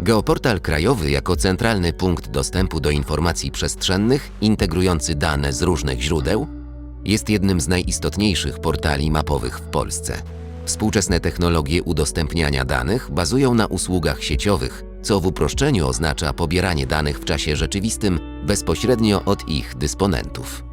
Geoportal krajowy jako centralny punkt dostępu do informacji przestrzennych integrujący dane z różnych źródeł jest jednym z najistotniejszych portali mapowych w Polsce. Współczesne technologie udostępniania danych bazują na usługach sieciowych, co w uproszczeniu oznacza pobieranie danych w czasie rzeczywistym bezpośrednio od ich dysponentów.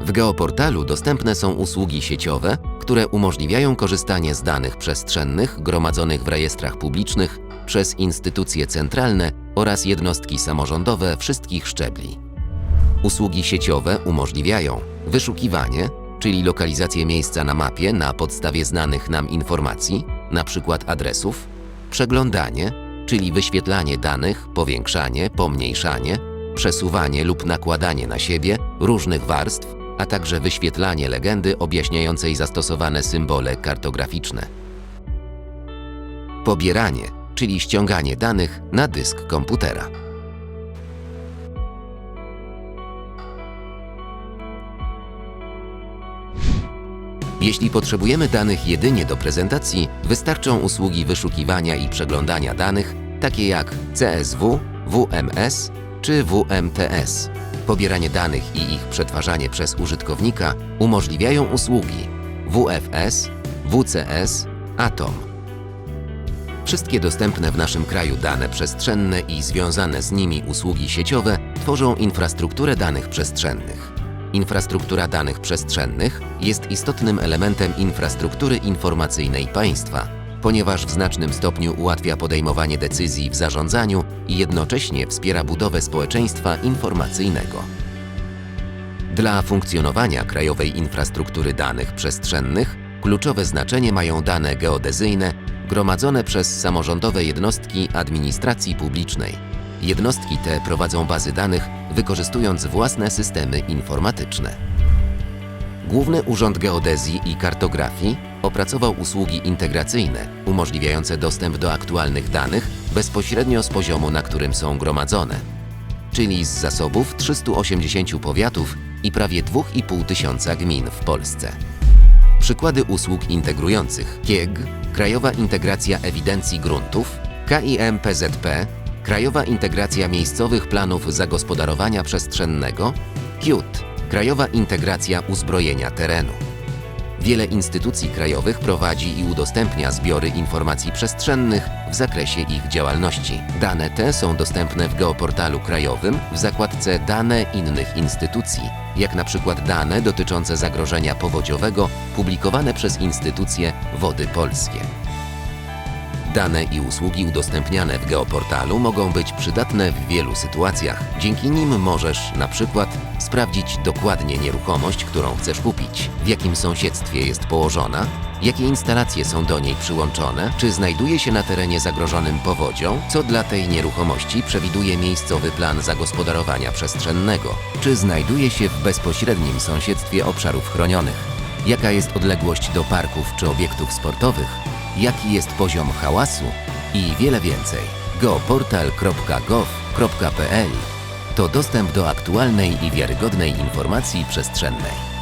W geoportalu dostępne są usługi sieciowe, które umożliwiają korzystanie z danych przestrzennych gromadzonych w rejestrach publicznych przez instytucje centralne oraz jednostki samorządowe wszystkich szczebli. Usługi sieciowe umożliwiają wyszukiwanie, czyli lokalizację miejsca na mapie na podstawie znanych nam informacji, np. adresów, przeglądanie, czyli wyświetlanie danych, powiększanie, pomniejszanie, przesuwanie lub nakładanie na siebie różnych warstw, a także wyświetlanie legendy objaśniającej zastosowane symbole kartograficzne. Pobieranie, czyli ściąganie danych na dysk komputera. Jeśli potrzebujemy danych jedynie do prezentacji, wystarczą usługi wyszukiwania i przeglądania danych, takie jak CSW, WMS czy WMTS. Pobieranie danych i ich przetwarzanie przez użytkownika umożliwiają usługi WFS, WCS, Atom. Wszystkie dostępne w naszym kraju dane przestrzenne i związane z nimi usługi sieciowe tworzą infrastrukturę danych przestrzennych. Infrastruktura danych przestrzennych jest istotnym elementem infrastruktury informacyjnej państwa, ponieważ w znacznym stopniu ułatwia podejmowanie decyzji w zarządzaniu i jednocześnie wspiera budowę społeczeństwa informacyjnego. Dla funkcjonowania krajowej infrastruktury danych przestrzennych kluczowe znaczenie mają dane geodezyjne gromadzone przez samorządowe jednostki administracji publicznej. Jednostki te prowadzą bazy danych, wykorzystując własne systemy informatyczne. Główny Urząd Geodezji i Kartografii opracował usługi integracyjne umożliwiające dostęp do aktualnych danych bezpośrednio z poziomu, na którym są gromadzone, czyli z zasobów 380 powiatów i prawie 2,5 tysiąca gmin w Polsce. Przykłady usług integrujących KIEG, Krajowa Integracja Ewidencji Gruntów, KIM PZP, Krajowa Integracja Miejscowych Planów Zagospodarowania Przestrzennego, KIUT, Krajowa Integracja Uzbrojenia Terenu. Wiele instytucji krajowych prowadzi i udostępnia zbiory informacji przestrzennych w zakresie ich działalności. Dane te są dostępne w geoportalu krajowym w zakładce Dane innych instytucji, jak na przykład dane dotyczące zagrożenia powodziowego publikowane przez instytucje Wody Polskie. Dane i usługi udostępniane w geoportalu mogą być przydatne w wielu sytuacjach. Dzięki nim możesz na przykład sprawdzić dokładnie nieruchomość, którą chcesz kupić, w jakim sąsiedztwie jest położona, jakie instalacje są do niej przyłączone, czy znajduje się na terenie zagrożonym powodzią, co dla tej nieruchomości przewiduje miejscowy plan zagospodarowania przestrzennego, czy znajduje się w bezpośrednim sąsiedztwie obszarów chronionych, jaka jest odległość do parków czy obiektów sportowych, jaki jest poziom hałasu i wiele więcej. geoportal.gov.pl to dostęp do aktualnej i wiarygodnej informacji przestrzennej.